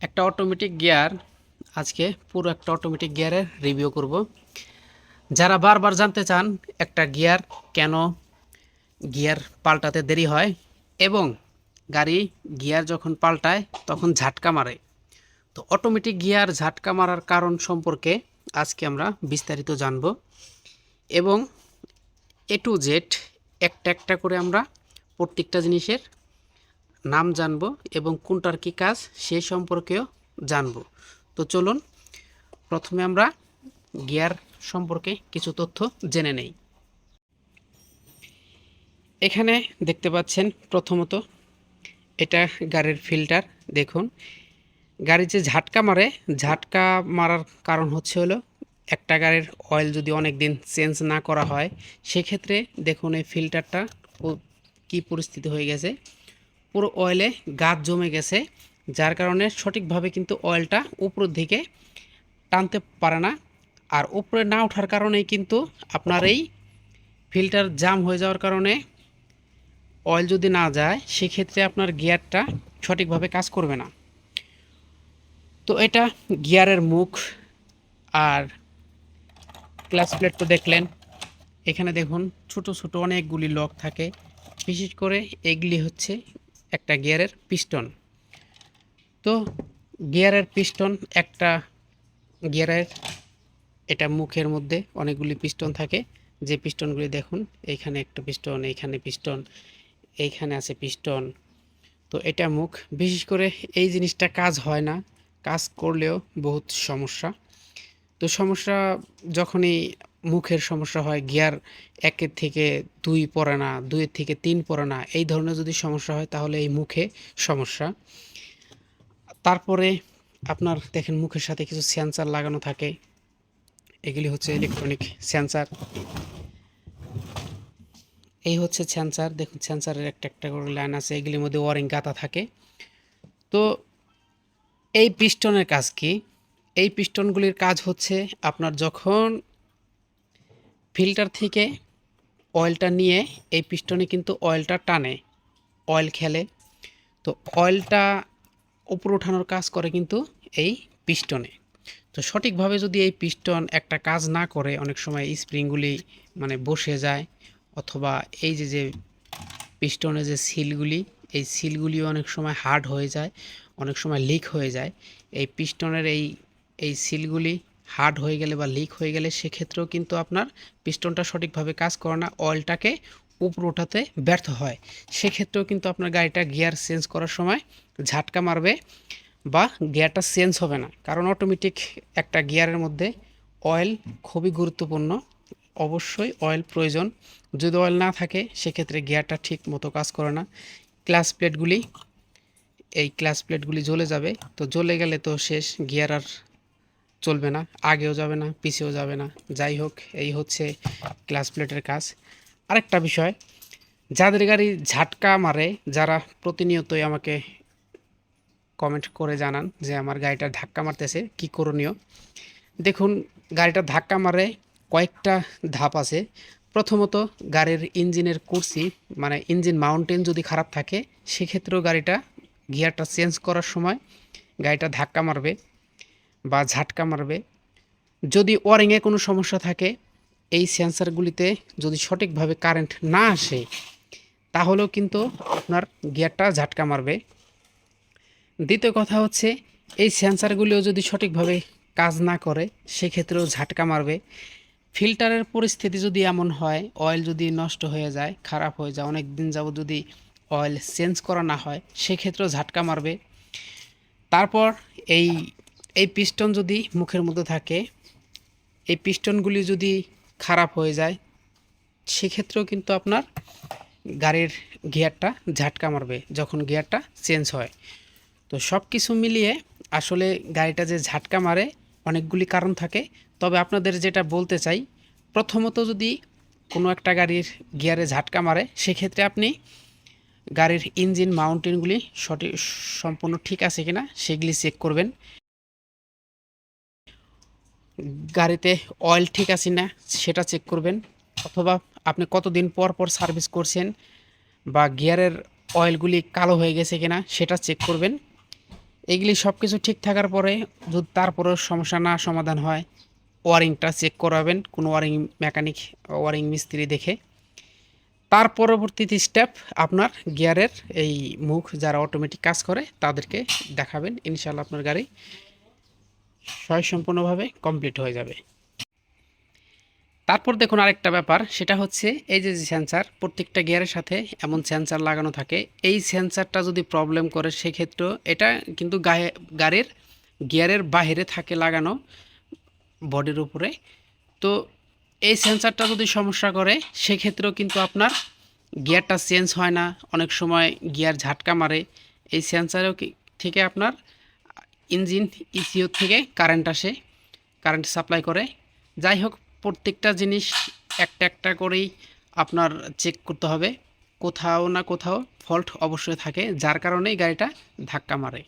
একটা automatic gear আজকে পুরো একটা অটোমেটিক গিয়ারের রিভিউ করব। যারা বারবার জানতে চান একটা গিয়ার কেন গিয়ার পাল্টাতে দেরি হয়, এবং গাড়ি গিয়ার যখন পাল্টায় তখন ঝাটকা মারে। তো অটোমেটিক গিয়ার ঝাটকা মারার কারণ সম্পর্কে আজকে আমরা বিস্তারিত জানব, এবং এ টু জেড একটা একটা করে আমরা প্রত্যেকটা জিনিসের নাম জানব এবং কোনটার কি কাজ সে সম্পর্কেও জানব। তো চলুন, প্রথমে আমরা গিয়ার সম্পর্কে কিছু তথ্য জেনে নেই। এখানে দেখতে পাচ্ছেন প্রথমত, এটা গাড়ির ফিল্টার, দেখুন। গাড়ি যে ঝাটকা মারে, ঝাটকা মারার কারণ হচ্ছে হলো, একটা গাড়ির অয়েল যদি অনেক দিন চেঞ্জ না করা হয়, সেক্ষেত্রে দেখুন এই ফিল্টারটা কি পরিস্থিতি হয়ে গেছে। পুরো অয়েলে গাছ জমে গেছে, যার কারণে সঠিকভাবে কিন্তু অয়েলটা উপরের দিকে টানতে পারে না। আর উপরে না ওঠার কারণেই কিন্তু আপনার এই ফিল্টার জাম হয়ে যাওয়ার কারণে অয়েল যদি না যায়, সেক্ষেত্রে আপনার গিয়ারটা সঠিকভাবে কাজ করবে না। তো এটা গিয়ারের মুখ আর ক্লাস প্লেট তো দেখলেন। এখানে দেখুন ছোট ছোট অনেকগুলি লক থাকে। বিশেষ করে এগুলি হচ্ছে একটা গিয়ারের পিস্টন। তো গিয়ারের পিস্টন একটা গিয়ারের, এটা মুখের মধ্যে অনেকগুলি পিস্টন থাকে। যে পিস্টনগুলি দেখুন, এইখানে একটা পিস্টন, এইখানে পিস্টন, এইখানে আছে পিস্টন। তো এটা মুখ। বিশেষ করে এই জিনিসটা কাজ হয় না। কাজ করলেও বহুত সমস্যা। তো সমস্যা যখনই মুখের সমস্যা হয়, গিয়ার একের থেকে দুই পড়ে না, দুইয়ের থেকে তিন পড়ে না, এই ধরনের যদি সমস্যা হয় তাহলে এই মুখে সমস্যা। তারপরে আপনার দেখেন মুখের সাথে কিছু সেন্সার লাগানো থাকে, এগুলি হচ্ছে ইলেকট্রনিক সেন্সার। এই হচ্ছে সেন্সার, দেখুন সেন্সারের একটা একটা করে লাইন আছে, এগুলির মধ্যে ওয়ারিং গাঁথা থাকে। তো এই পিস্টনের কাজ কি? এই পিস্টনগুলির কাজ হচ্ছে আপনার যখন ফিল্টার থেকে অয়েলটা নিয়ে এই পিস্টনে কিন্তু অয়েলটা টানে, অয়েল খেলে। তো অয়েলটা উপরে ওঠানোর কাজ করে কিন্তু এই পিস্টনে। তো সঠিকভাবে যদি এই পিস্টন একটা কাজ না করে, অনেক সময় স্প্রিংগুলি মানে বসে যায়, অথবা এই যে যে পিস্টনের যে সিলগুলি, এই সিলগুলিও অনেক সময় হার্ড হয়ে যায়, অনেক সময় লিক হয়ে যায়। এই পিস্টনের এই এই সিলগুলি হার্ড হয়ে গেলে বা লিক হয়ে গেলে সেক্ষেত্রেও কিন্তু আপনার পিস্টনটা সঠিকভাবে কাজ করে না অয়েলটাকে উপরে ওঠাতে ব্যর্থ হয়। সেক্ষেত্রেও কিন্তু আপনার গাড়িটা গিয়ার চেঞ্জ করার সময় ঝাটকা মারবে বা গিয়ারটা চেঞ্জ হবে না। কারণ অটোমেটিক একটা গিয়ারের মধ্যে অয়েল খুবই গুরুত্বপূর্ণ। অবশ্যই অয়েল প্রয়োজন। যদি অয়েল না থাকে, সেক্ষেত্রে গিয়ারটা ঠিক মতো কাজ করে না। ক্লাস প্লেটগুলি এই ক্লাস প্লেটগুলি জ্বলে যাবে। তো জ্বলে গেলে তো শেষ গিয়ার আর চলবে না, আগেও যাবে না পিছেও যাবে না। যাই হোক, এই হচ্ছে ক্লাস প্লেটের কাজ। আরেকটা বিষয়, যাদের গাড়ি ঝাটকা মারে, যারা প্রতিনিয়তই আমাকে কমেন্ট করে জানান যে আমার গাড়িটা ধাক্কা মারতেছে, কি করণীয়? দেখুন, গাড়িটা ধাক্কা মারে কয়েকটা ধাপ আছে। প্রথমত, গাড়ির ইঞ্জিনের কুর্সি মানে ইঞ্জিন মাউন্টেন যদি খারাপ থাকে, সেক্ষেত্রেও গাড়িটা গিয়ারটা চেঞ্জ করার সময় গাড়িটা ধাক্কা মারবে। বা ঝাটকা মারবে। যদি ওয়ারিংয়ে কোনো সমস্যা থাকে, এই সেন্সারগুলিতে যদি সঠিকভাবে কারেন্ট না আসে, তাহলেও কিন্তু আপনার গিয়ারটা ঝাটকা মারবে। দ্বিতীয় কথা হচ্ছে, এই সেন্সারগুলিও যদি সঠিকভাবে কাজ না করে, সেক্ষেত্রেও ঝাটকা মারবে। ফিল্টারের পরিস্থিতি যদি এমন হয় অয়েল যদি নষ্ট হয়ে যায়, খারাপ হয়ে যায়, অনেক দিন যাবত যদি অয়েল চেঞ্জ করা না হয়, সেক্ষেত্রেও ঝাটকা মারবে। তারপর এই এই পিস্টন যদি মুখের মধ্যে থাকে, এই পিস্টনগুলি যদি খারাপ হয়ে যায়, সেক্ষেত্রেও কিন্তু আপনার গাড়ির গিয়ারটা ঝাটকা মারবে যখন গিয়ারটা চেঞ্জ হয়। তো সব কিছু মিলিয়ে আসলে গাড়িটা যে ঝাটকা মারে, অনেকগুলি কারণ থাকে। তবে আপনাদের যেটা বলতে চাই, প্রথমত যদি কোনো একটা গাড়ির গিয়ারে ঝাটকা মারে, সেক্ষেত্রে আপনি গাড়ির ইঞ্জিন, মাউন্টেনগুলি সঠিক, সম্পূর্ণ ঠিক আছে কিনা, সেগুলি চেক করবেন। গাড়িতে অয়েল ঠিক আছে না, সেটা চেক করবেন। অথবা আপনি কতদিন পর পর সার্ভিস করছেন বা গিয়ারের অয়েলগুলি কালো হয়ে গেছে কিনা, সেটা চেক করবেন। এগুলি সব কিছু ঠিক থাকার পরে যদি তারপরেও সমস্যা না সমাধান হয় ওয়ারিংটা চেক করাবেন, কোনো ওয়ারিং মেকানিক ওয়ারিং মিস্ত্রি দেখে। তার পরবর্তীতে স্টেপ আপনার গিয়ারের এই মুখ যারা অটোমেটিক কাজ করে, তাদেরকে দেখাবেন। ইনশাল্লাহ আপনার গাড়ি স্বয়ংসম্পূর্ণভাবে কমপ্লিট হয়ে যাবে। তারপর দেখুন আরেকটা ব্যাপার, সেটা হচ্ছে এই যে সেন্সার প্রত্যেকটা গিয়ারের সাথে এমন সেন্সার লাগানো থাকে। এই সেন্সারটা যদি প্রবলেম করে সেক্ষেত্রেও এটা কিন্তু গায়ে, গাড়ির গিয়ারের বাইরে থাকে লাগানো বডির উপরে। তো এই সেন্সারটা যদি সমস্যা করে, সেক্ষেত্রেও কিন্তু আপনার গিয়ারটা চেঞ্জ হয় না। অনেক সময় গিয়ার ঝাটকা মারে। এই সেন্সারেও থেকে আপনার ইঞ্জিন ইসিও থেকে কারেন্ট আসে কারেন্ট সাপ্লাই করে। যাই হোক, প্রত্যেকটা জিনিস একটা একটা করেই আপনার চেক করতে হবে। কোথাও না কোথাও ফল্ট অবশ্যই থাকে, যার কারণেই গাড়িটা ধাক্কা মারে।